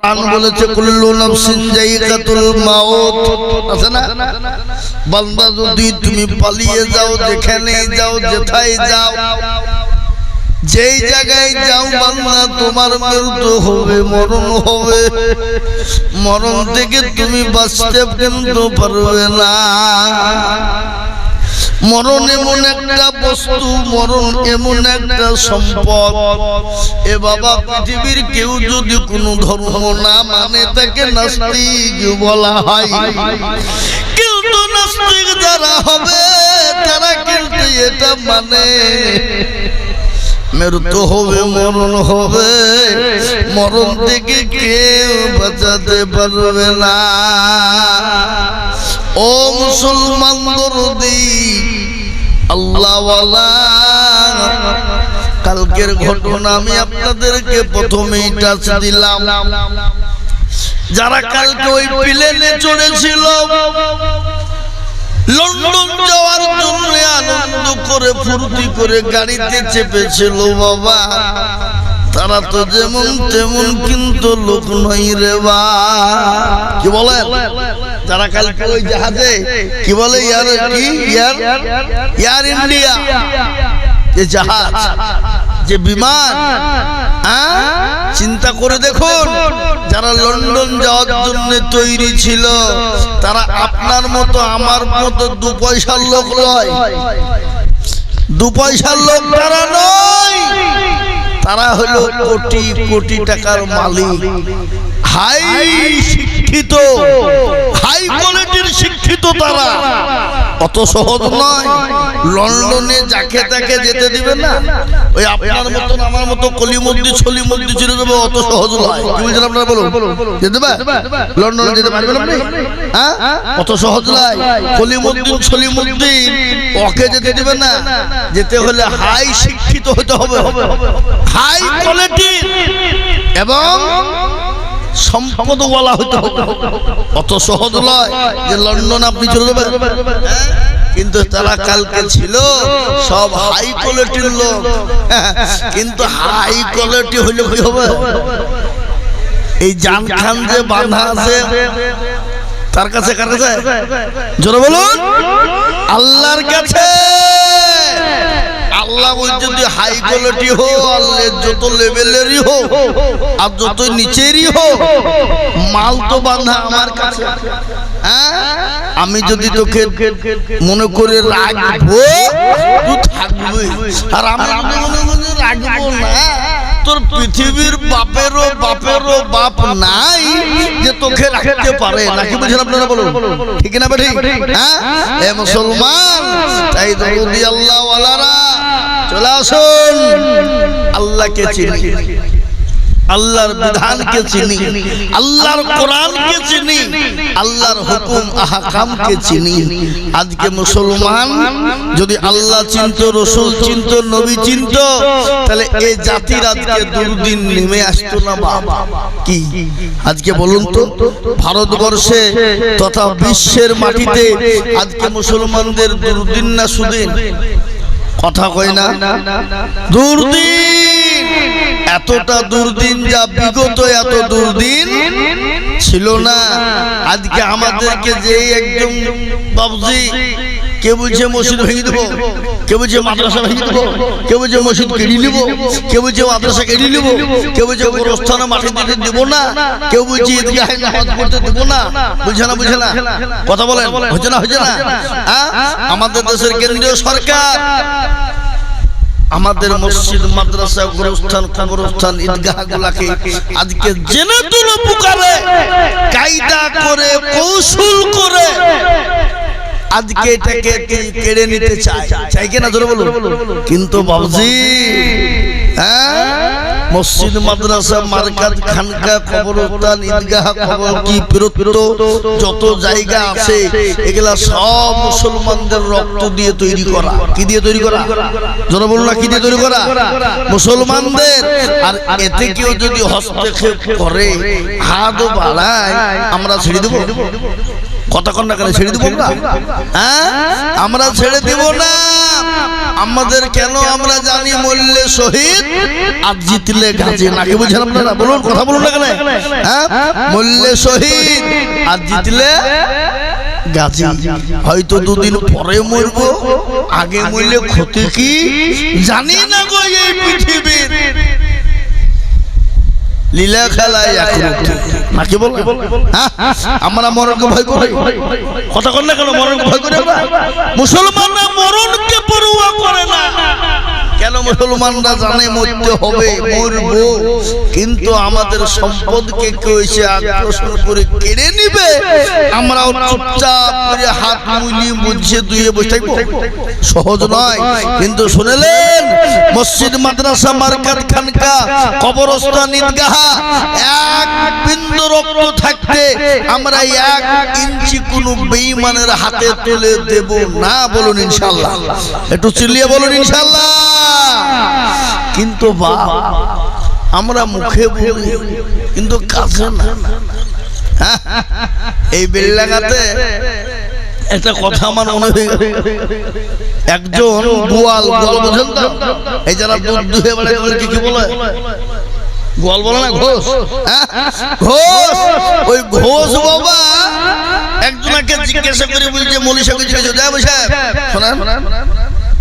কোরআন বলেছে কুল্লু নাফসিন জায়গাতুল মাউত। আছে না? বান্দা যদি তুমি পালিয়ে যাও যেখানে যাও যেথায় যাও যেই জায়গায় যাও বান্দা তোমার মৃত্যু হবে মরণ হবে। মরণ থেকে তুমি বাঁচতে কিন্তু পারবে না। মরণ এমন একটা বস্তু, মরণ এমন একটা সম্পদ। এ বাবা, পৃথিবীর কেউ যদি কোনো ধর্ম না মানে তাকে নাস্তিক বলা হয়। কিন্তু নাস্তিক যারা হবে, তারা কিন্তু এটা মানে। মৃত্যু হবে, মরণ হবে। মরণ থেকে কেউ বাঁচাতে পারবে না। ও মুসলমান দরদি, আল্লাহওয়ালা, কালকের ঘটনা আমি আপনাদেরকে প্রথমেই টাচ দিলাম। যারা কালকে ওই প্লেনে চড়েছিল, লন্ডন যাওয়ার জন্য আনন্দ করে, ফুর্তি করে গাড়িতে চেপেছিল বাবা। তারা তো যেমন তেমন কিন্তু লোক নই রে বা। কি বলেন? যারা কালকে ওই জাহাজে কি বলে ইয়ার? কি? ইয়ার? ইয়ার? ইন্ডিয়া। যে জাহাজ যে বিমান? চিন্তা করে দেখুন যারা লন্ডন যাওয়ার জন্য তৈরি ছিল তারা আপনার মতো আমার মতো দু পয়সার লোক নয়। দু পয়সার লোক তারা নয়। তারা হলো কোটি কোটি টাকার মালিক। হাই শিক্ষিত। হাই কোয়ালিটির শিক্ষিত। তারা। অত সহজ নয়। লন্ডনে যাকে তাকে যেতে দিবে না। ওই আপনার মতন আমার মতো কলিমদ্দি ছলিমদ্দি ছেড়ে দেবে অত সহজ নয়। কি বলছেন আপনারা বলুন? যেতে পারে? লন্ডনে যেতে পারবেন আপনি? হ্যাঁ? অত সহজ নয়। কলিমুদ্দিন ছলিমুদ্দিন ওকে যেতে দিবে না। যেতে হলে হাই শিক্ষিত হতে হবে। হাই কোয়ালিটি এবং সম্পদ বলা হতে হবে। অত সহজ নয় যে লন্ডন আপনি চলে যাবেন। হ্যাঁ? কিন্তু তারা কালকে ছিল, সব হাই কোয়ালিটির লোক। কিন্তু হাই কোয়ালিটি হলে কি হবে? এই জান খান যে বাঁধা আছে, তার কাছে কার কাছে জোরে বলুন, আল্লাহর কাছে। আল্লাহ যদি হাই কোয়ালিটি হো আল্লাহ যত লেভেলেরই হো আর যত নিচেরই হো মাল তো বাঁধা আমার কাছে। হ্যাঁ? আমি যদি তোকে মনে করে রাখব তুই থাকবি। আর আমি মনে করে রাখব না। তোর পৃথিবীর বাপেরও বাপেরও বাপ নাই যে তোকে রাখতে পারে। নাকি বুঝলেন আপনারা বলুন? ঠিক না বেঠি হ্যাঁ? এ মুসলমান তাই দরুদি আল্লাহ ওয়ালারা। চলে আসুন। আল্লাহকে চিনি। আল্লাহর বিধানকে চিনি। আল্লাহর কোরআনকে চিনি। আল্লাহর হুকুম, আহকামকে চিনি। আজকে মুসলমান যদি আল্লাহ চিনত, রসুল চিনত, নবী চিনত, তাহলে এই জাতির আজকে দুর্দিন নেমে আসতো না বাবা কি? আজকে বলুন তো, ভারতবর্ষে তথা বিশ্বের মাটিতে আজকে মুসলমানদের দুর্দিন না সুদিন? কথা কই না? দুর্দিন। এতটা দুর্দিন যা বিগত এত দুর্দিন ছিল না। আজকে আমাদেরকে যে একদম বাবজি কে বলছে মসজিদ ভেঙে দেবো? কে বলছে মাদ্রাসা ভেঙে দেবো? কে বলছে মসজিদ কেড়ে নিব? কে বলছে মাদ্রাসা কেড়ে নিব? কে বলছে গোরস্থানে মাঠে দিতে দেবো না? কেউ বলছে ঈদগাহে নামাজ পড়তে দেবো না? বুঝে না বুঝে না? কথা বলেন হচ্ছে না হচ্ছে না? হ্যাঁ? আমাদের দেশের কেন্দ্রীয় সরকার, আমাদের মসজিদ, মাদ্রাসা, গোরস্থান, কবরস্থান, ঈদগাহ গুলাকে আজকে জেনে তুলো পুকারে কায়দা করে, কৌশল করে। আজকে এটাকে কেড়ে নিতে চায়? চাই কিনা? ধরে বলুন। কিন্তু বাবজি হ্যাঁ? মসজিদ মাদ্রাসা মার্কাত খানকা কবরস্থান ঈদগাহ কবর কি পিরত্ব যত জায়গা আছে এগুলা সব মুসলমানদের রক্ত দিয়ে তৈরি করা। কি দিয়ে তৈরি করা? যারা বলুন না কি দিয়ে তৈরি করা? মুসলমানদের। আর এতে কেউ যদি হস্তক্ষেপ করে হাতও বাড়ায় আমরা ছেড়ে দেবো? কতক্ষণ না কেন ছেড়ে দিব আমরা হ্যাঁ? আমরা ছেড়ে দিব না। আমাদের কেন আমরা জানি মরলে শহীদ আর জিতলে গাজী? নাকি বুঝেন আপনারা? বলুন কথা বলুন না কেন? হ্যাঁ? মরলে শহীদ আর জিতলে গাজী। হয়তো দুদিন পরে মরবো। আগে মরলে ক্ষতি কি? জানি না গো এই পৃথিবীর। লীলা খেলায়। নাকি বল হ্যাঁ? আমরা মরণকে ভয় করি। কথা কর না কেন মরণকে ভয় করি মুসলমানরা মরণকে পড়ুয়া করে না। কেন মুসলমানরা জানে মরতে হবে? মরবো। কিন্তু আমাদের সম্পদকে কেউ এসে আকর্ষণ করে কেড়ে নিবে? আমরাও চুপচাপ করে হাত মুলি বুঝিয়ে দুয়ে বসে সহজ নয়। কিন্তু শুনেলেন? মসজিদ, মাদ্রাসা মার্কাত খানকা, কবরস্থান, ঈদগাহা, এক বিন্দু রক্ত থাকতে আমরা এক ইঞ্চি কোন বেঈমানের হাতে তুলে দেব না বলুন ইনশাআল্লাহ। একটু চিল্লিয়ে বলুন ইনশাআল্লাহ। কিন্তু বা আমরা মুখে বলি, কিন্তু কাছে না। হ্যাঁ? এই বেল্লাগাতে একটা কথা আমার মনে হয়ে। একজন গোয়াল গোয়াল বোঝেন তো? এই যারা দুধ দুহে বেড়ায় ওদেরকে কি বলে? গোয়াল বলে না ঘোষ? হ্যাঁ? ঘোষ? ওই ঘোষ বাবা একজনকে জিজ্ঞাসা করে বলছে যায় বসে শোনেন।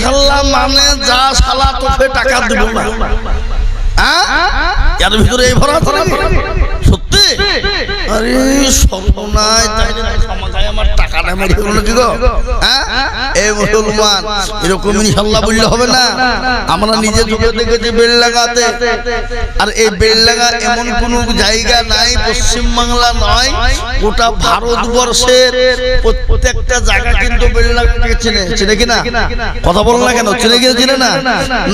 ইনশাল্লাহ মানে যা শালা তোকে টাকা দিব না। হ্যাঁ? এর ভিতরে এই ভরা। সত্যি? আরে সর্বনাশ তাই না খামাখায় আমার টাকাটা মেরে গেল কি গো? হ্যাঁ? এই মুসলমান এরকম ইনশাল্লাহ বললে হবে না। আমরা নিজে চোখে দেখেছি বেল লাগাতে আর এই বেল লাগা এমন কোন জায়গা নাই পশ্চিম বাংলা নয় গোটা ভারতবর্ষের প্রত্যেকটা জায়গা কিন্তু বেল লাগাকে চেনে। চেনে কিনা কথা বলো না কেন? চেনে গিয়ে চিনে না?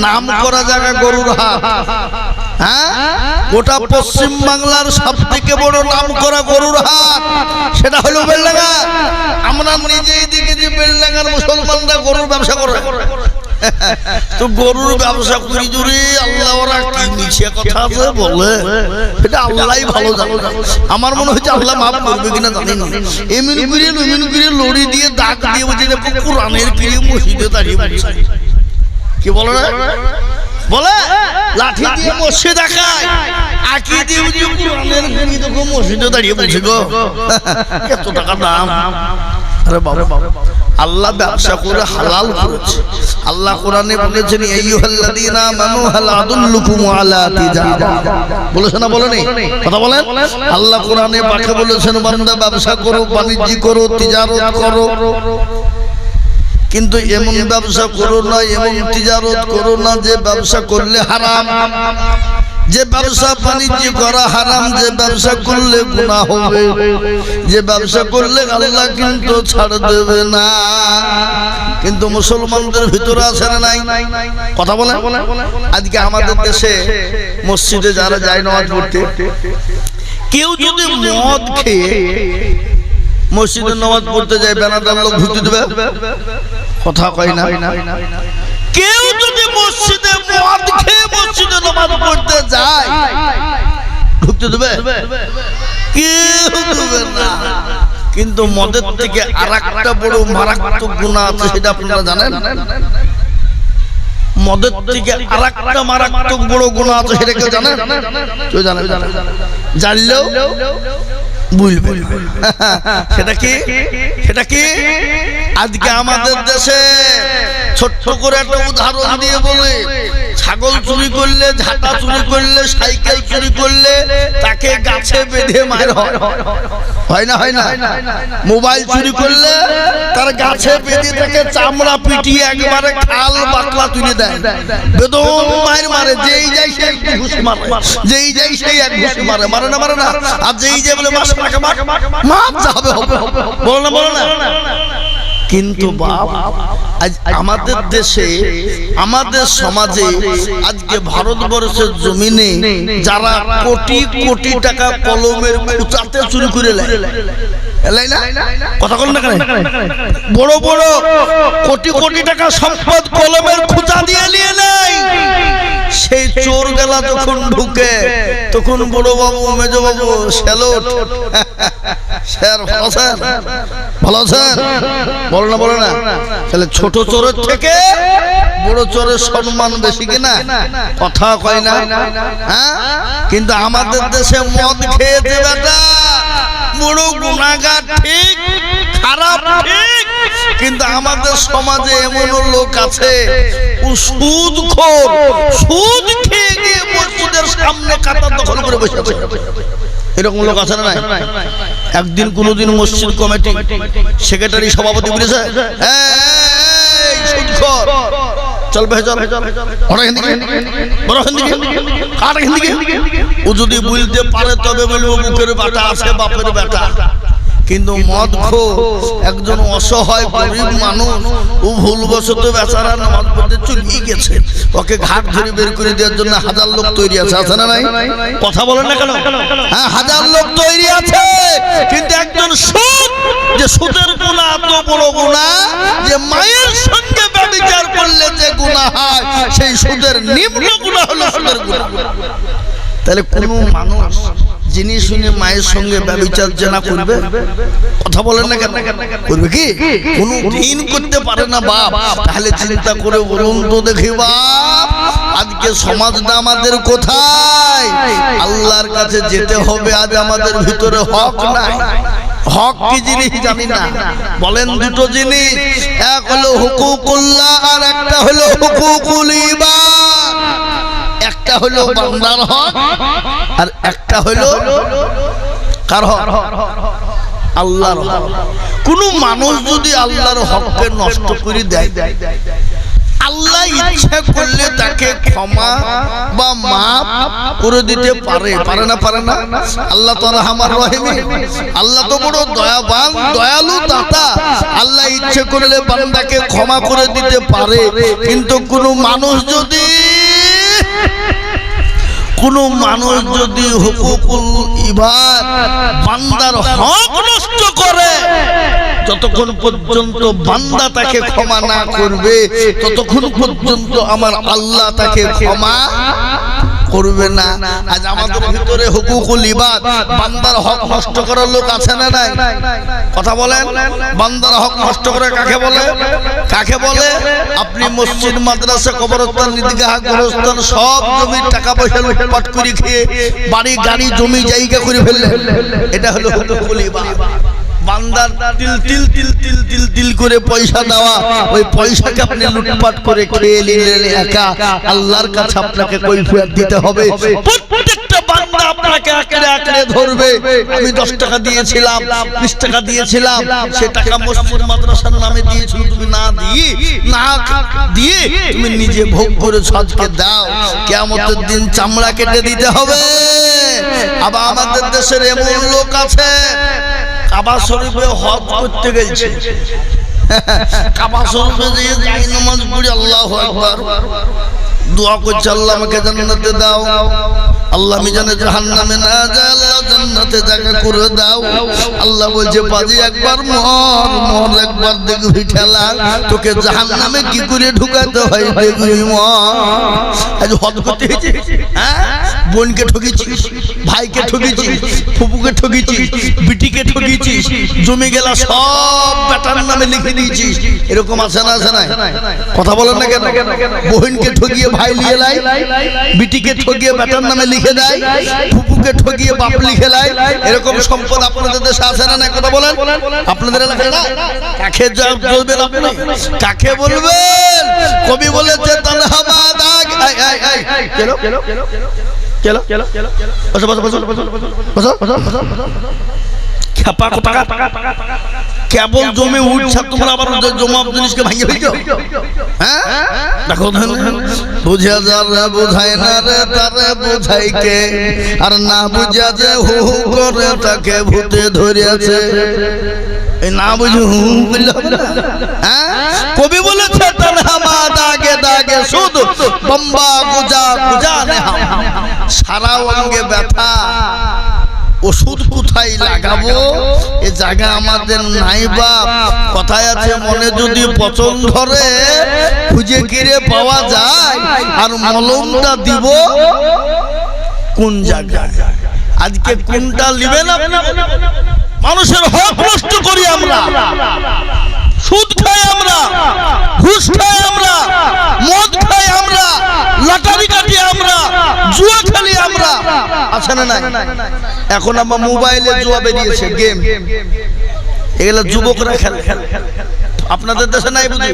নাম করা জায়গা গরুর হাট হ্যাঁ? গোটা পশ্চিম বাংলার সব থেকে বড় নাম করা গরুর হাট। সেটা হলো বেলডাঙ্গা। আমরা নিজেই যে বেলডাঙ্গার মুসলমানরা গরুর ব্যবসা করে। তো গরুর ব্যবসা করি জুড়ে আল্লাহ ওরা কি কথা আছে বলে। এটা আল্লাহই ভালো জানে। আমার মনে হচ্ছে আল্লাহ মাফ করবে কিনা জানি না এমন করে এমন করে লড়ি দিয়ে দাগ দিয়ে বলছে কোরআনের কিরে মসজিদে দাঁড়িয়ে কি বলো না? বলে লাঠি দিয়ে মসজিদ দেখায়। আকি দিয়ে কোরআনের মসজিদে দাঁড়িয়ে বলছে গো। এত টাকা দাম? আরে বাবা। আল্লাহ ব্যবসা করে হালাল করেছে। আল্লাহ কোরআনে বলেছেন আইয়ুহাল্লাযীনা আমানু হাল আদুল্লুকুম আলা তিজারা। বলেছেন না বলেনি? কথা বলেন? আল্লাহ কোরআনে পাকে বলেছেন বান্দা ব্যবসা করো বাণিজ্য করো তিজারত করো। কিন্তু এমন ব্যবসা করো না এমন তিজারত করো না যে ব্যবসা করলে হারাম। যে ব্যবসা বাণিজ্য করা হারাম যে ব্যবসা করলে গুনাহ হবে। যে ব্যবসা করলে আল্লাহ কিন্তু ছাড় দেবে না। কিন্তু মুসলমানদের ভিতরে আছে না নাই? কথা বলে আজকে আমাদের দেশে মসজিদে যারা যায় নামাজ পড়তে কেউ যদি মদ খেয়ে মসজিদে নামাজ পড়তে যায় বেনাদার লোক ঢুকতে দেবে কথা কয় না। কেউ যদি মসজিদে মদ খেয়ে মসজিদে নামাজ পড়তে যায় ঢুকতে দেবে? কেউ দেবে না। কিন্তু মদের থেকে আর একটা বড় মারাত্মক গুণা আছে সেটা আপনারা জানেন? মদের থেকে আর একটা মারাত্মক বড় গুণা আছে সেটা কেউ জানেন? কেউ জানে জানলেও বুঝবে সেটা কি? সেটা কি? আজকে আমাদের দেশে ছোট্ট করে একটা উদাহরণ দিয়ে বলে ছাগল চুরি করলে ঝাঁটা চুরি করলে সাইকেল চুরি করলে তাকে গাছে বেঁধে মার। হয় হয় না? হয় না মোবাইল চুরি করলে তার গাছে বেঁধে তাকে চামড়া পিটিয়ে একবারে খাল বাকলা তুলে দেয়। বেদম মায়ের মারে যেই যাই সেই এক ঘুষ মারে। যেই যাই সেই এক ঘুষ মারে। মারে না মারে না। আর যেই যাই বলে মাস টাকা মার মার যাবে হবে বলো না বলো না। কিন্তু বাপ আজ আমাদের দেশে আমাদের সমাজে আজকে ভারতবর্ষের জমিনে যারা কোটি কোটি টাকা কলমের কুচাতে চুরি করে লেয় এলাই কথা বল না কেন বড় বড় কোটি কোটি টাকা সম্পদ কলমের খুঁচা দিয়ে নিয়ে নেয়। সেই চোর গেলা যখন ঢুকে তখন বড় বাবু মেজ বাবু স্যালুট স্যার। ভালো আছেন? বলো না বলো না। তাহলে ছোট চোরের থেকে বড় চোরের সম্মান বেশি কিনা কথা কয় না। হ্যাঁ? কিন্তু আমাদের দেশে মদ খেয়েছে বেটা, বড় গুণাগার ঠিক, খারাপ ঠিক, কিন্তু আমাদের সমাজে এমন লোক আছে সুদ খোর, সুদ খেয়ে গিয়ে মসজিদের সামনে কাতার দখল করে বসে আছে। এরকম লোক আছে না নাই? একদিন কোনদিন মসজিদ কমিটি সেক্রেটারি সভাপতি বলেছে ও যদি বুঝতে পারে তবে বলব, মুখের বাটা আছে, বাপের বেটা কিন্তু মদ খো একজন অসহায় গরিব মানুষ ও ভুলবশত বেচারা নামাজ পড়তে চলিয়ে গেছে। ওকে ঘাট ধরে বের করে দেওয়ার জন্য হাজার লোক তৈরি আছে আছে না নাই? কথা বলেন না কেন? হ্যাঁ হাজার লোক তৈরি আছে। কিন্তু একজন সুদ যে সুদের গুণা এত বড় গুণা যে মায়ের সঙ্গে ব্যবচার করলে যে গুণা হয় সেই সুদের নিম্ন গুণা হলো সুদের গুণা। তাহলে কোনো মানুষ যিনি শুনে মায়ের সঙ্গে ব্যবচার জেনা করবে, কথা বলেন না কেন? করবে কি? কোন দিন করতে পারে না বাপ। তাহলে চিন্তা করে বলুন তো দেখি বাপ, আজকে সমাজটা আমাদের কোথায়? আল্লাহর কাছে যেতে হবে, আজ আমাদের ভিতরে হক নাই। হক কি জিনিস জানি না। বলেন দুটো জিনিস। এক হলো হুকুকুল্লাহ আর একটা হলো হুকুকুল ইবাদ। একটা হলো বান্দার হক আর একটা হলো কার হক? আল্লাহর হক। কোন মানুষ যদি আল্লাহর হককে নষ্ট করে দেয় আল্লাহ ইচ্ছা করলে তাকে ক্ষমা বা মাফ করে দিতে পারে। পারে না পারে না? আল্লাহ তো রহমান রহিম আল্লাহ তো বড় দয়াবান দয়ালু দাতা। আল্লাহ ইচ্ছে করলে বান্দাকে ক্ষমা করে দিতে পারে। কিন্তু কোন মানুষ যদি কোন মানুষ যদি হুকুকুল ইবাদ, বান্দার হক নষ্ট করে, যতক্ষণ পর্যন্ত বান্দা তাকে ক্ষমা না করবে, ততক্ষণ পর্যন্ত আমার আল্লাহ তাকে ক্ষমা করবে না। আজ আমাদের ভিতরে হুকুকুল ইবাদ। বান্দার হক নষ্ট করার লোক আছে না নাই? কথা বলেন? বান্দার হক নষ্ট করে কাকে বলে? কাকে বলে? আপনি মসজিদ মাদ্রাসা কবরস্থান ঈদগাহ গোরস্থান সব জমির টাকা পয়সা লুটপাট করে খেয়ে বাড়ি গাড়ি জমি জায়গা করে ফেললেন। এটা হলো হুকুকুল ইবাদ। বান্দার তিল তিল তিল তিল তিল তিল করে পয়সা দেওয়া, ওই পয়সাকে আপনি লুটপাট করে খেয়ে নিলেন একা। আল্লাহর কাছে আপনাকে কৈফিয়ত দিতে হবে। প্রত্যেকটা ধরবে। আমি দশ টাকা দিয়েছিলাম টাকা দিয়েছিলাম মাদ্রাসার নামে তুমি না দিয়ে না দিয়ে তুমি নিজে ভোগ করে সাজকে দাও। কেমতের দিন চামড়া কেটে দিতে হবে। আবার আমাদের দেশের এমন লোক আছে কাবা শরীফে হজ করতে গেছে। কাবা শরীফে দিয়ে যাই নামাজ পড়ি, আল্লাহ একবার দোয়া করছে, আল্লাহ আমাকে জান্নাতে দাও। আল্লাহ মিজানে জাহান্নামে না আল্লাহ জান্নাতে জায়গা করে দাও। আল্লাহ বলছে বাজি একবার মর মর, একবার দেখবি ঠেলা। তোকে জাহান্নামে কি করে ঢুকাতে হয় দেখবি মর। আজ হদ করতে হয়েছে হ্যাঁ? বোনকে ঠকেছিস ভাইকে ঠকেছিস ফুপুকে ঠকেছিস বিটিকে ঠকেছিস জমি গেলা সব বেটার নামে লিখে দিয়েছিস। এরকম আছে না আছে না কথা বলেন না কেন? বোনকে ঠকিয়ে ভাই লিয়ে লাই, বিটিকে ঠকিয়ে বেটার নামে লিখে দেয় ফুপুকে ঠকিয়ে বাপ লিখে দেয় এরকম সম্পদ আপনাদের দেশে আছে না না কথা বলেন আপনাদের এলাকায় না কাকে বলবেন আপনি কাকে বলবেন কবি বলেছে তানহাবাদ আগ আই আই আই কেলো কেলো? কেলো? কেলো কেলো কেলো বসো, বসো, বসো, বসো, বসো, বসো, বসো, বসো। খেপা কোথাকার? কেবল জমে উঠছে তোমরা আবার জমা জিনিসকে ভাঙিয়ে ফেলছো হ্যাঁ? দেখো বুঝা যারা বুঝায় না রে তারে বুঝাই কে আর না বুঝা যে হু হু করে তাকে ভূতে ধরেছে এই না বুঝে হু হু হবে না? হ্যাঁ? কবি বলেছে তার হামা দাগে দাগে শুধু বম্বা গুজা গুজা নেহা সারা অঙ্গে ব্যথা ওষুধ কোথায় লাগাবো? এ জায়গা আমাদের নাই বা কথায় আছে মনে যদি পচন ধরে খুঁজে কিরে পাওয়া যায়। আর মলমটা দিব কোন জায়গায়? আজকে কোনটা নেবেন? মানুষের হক নষ্ট করি আমরা। সুদ খাই আমরা, ঘুষ খাই আমরা, মদ খাই আমরা, লটারি কাটি আমরা, জুয়া খেলি আমরা। আছে না নাই? এখন আমরা মোবাইলে জুয়া বেরিয়েছে, গেম। এগুলো যুবকরা খেলে। আপনাদের দেশে নাই বুঝি?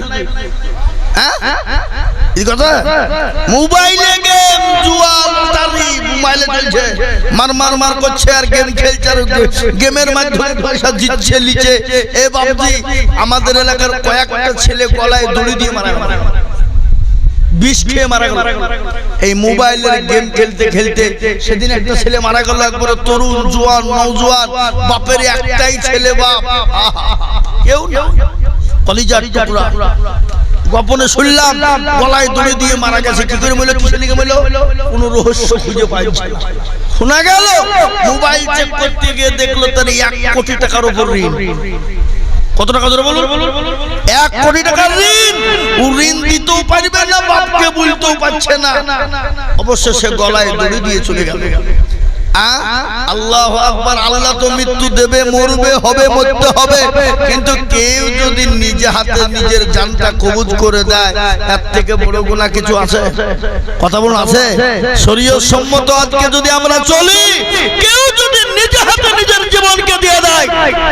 হ্যাঁ? মোবাইলে গেম মোবাইলে মার মার মার করছে আর গেম খেলছে আর গেমের এ আমাদের এলাকার ছেলে দড়ি দিয়ে মারা বিষ মারা এই মোবাইলের গেম খেলতে খেলতে সেদিন একটা ছেলে মারা গেল একবারে তরুণ, জোয়ান নৌজোয়ান বাপের একটাই ছেলে বাপ। কেউ না। কলিজার গোপনে শুনলাম গলায় দড়ি দিয়ে মারা গেছে কি করে মইলো কিসে লিখে মইলো কোনো রহস্য খুঁজে পাইছে। শোনা গেল? মোবাইল চেক করতে গিয়ে দেখল তার এক কোটি টাকার উপর ঋণ। কত টাকা ধরে বলুন? এক কোটি টাকার ঋণ। ও ঋণ দিতেও পারবে না বাপকে বলতেও পারছে না। অবশ্য সে গলায় দড়ি দিয়ে চলে গেল। আল্লাহ আকবার, আল্লাহ তো মৃত্যু দেবে, মরবে, হবে, মরতে হবে। কিন্তু কেউ যদি নিজে হাতে নিজের জানটা কবুজ করে দেয়, তার থেকে বড় গুণা কিছু আছে? কথা বলুন, আছে? শরীয় সম্মত আজকে যদি আমরা চলি, কেউ যদি নিজে হাতে নিজের জীবনকে দিয়ে দেয়,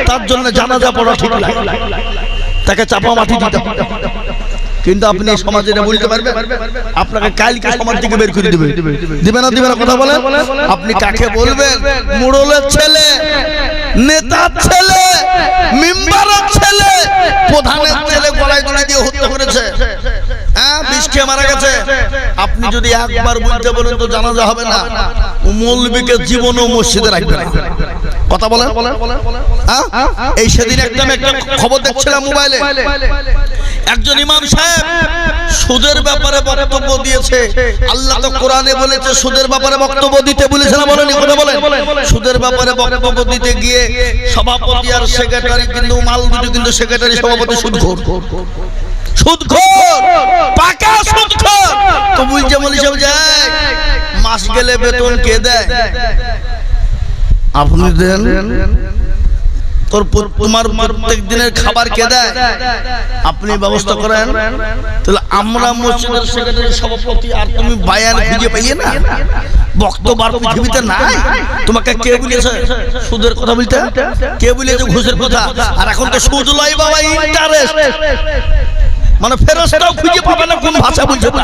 তার জন্য জানাজা পড়া ঠিক লাগে। তাকে চাপা মাটি দিতে। কিন্তু আপনি সমাজ এটা বলতে পারবেন? আপনাকে কালকে সমাজ থেকে বের করে দিবে। দিবে না দিবে না কথা বলেন? আপনি কাকে বলবেন? মুড়লের ছেলে, নেতার ছেলে, মেম্বারের ছেলে, প্রধানের ছেলে গলায় দড়ি দিয়ে হত্যা করেছে। হ্যাঁ বিষ খেয়ে মারা গেছে। আপনি যদি একবার বলতে বলেন তো জানাজা হবে না। মৌলবীকে জীবনও মসজিদে রাখবে না। কথা বলেন। হ্যাঁ? এই সেদিন একদম একটা খবর দেখছিলাম মোবাইলে। একজন ইমাম সাহেব সুদের ব্যাপারে বক্তব্য দিয়েছে। আল্লাহ তো কোরআনে বলেছে সুদের ব্যাপারে বক্তব্য দিতে বলেছে না বলেনি? কথা বলেন। সুদের ব্যাপারে বক্তব্য দিতে গিয়ে সভাপতি আর সেক্রেটারি কিন্তু মাল দুটো কিন্তু সেক্রেটারি, সভাপতি সুদখোর। সুদখোর! পাকা সুদখোর! তো বুঝছে বলিস যায় মাস গেলে বেতন কে দেয়? আপনি দেন তোর তোমার প্রত্যেক দিনের খাবার কে দেয়? আপনি ব্যবস্থা করেন। তাহলে আমরা মসজিদের সেক্রেটারি সভাপতি আর তুমি বায়ান খুঁজে পাইয়ে না? বক্তব্য আর পৃথিবীতে নাই? তোমাকে কে বলেছে? সুদের কথা বলতে? কে বলেছে ঘুষের কথা? আর এখন তো সুদ লয় বাবা ইন্টারেস্ট মানে ফেরেশতাও খুঁজে পাবে না কোন ভাষা বলছে না।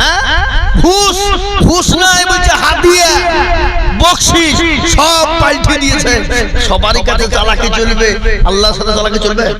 হ্যাঁ? ঘুষ ঘুষ নাই বলছে হাদিয়া বকশিস সব পাল্টে দিয়েছে। সবারই কাছে চালাকি চলবে। আল্লাহর সাথে চালাকি চলবে?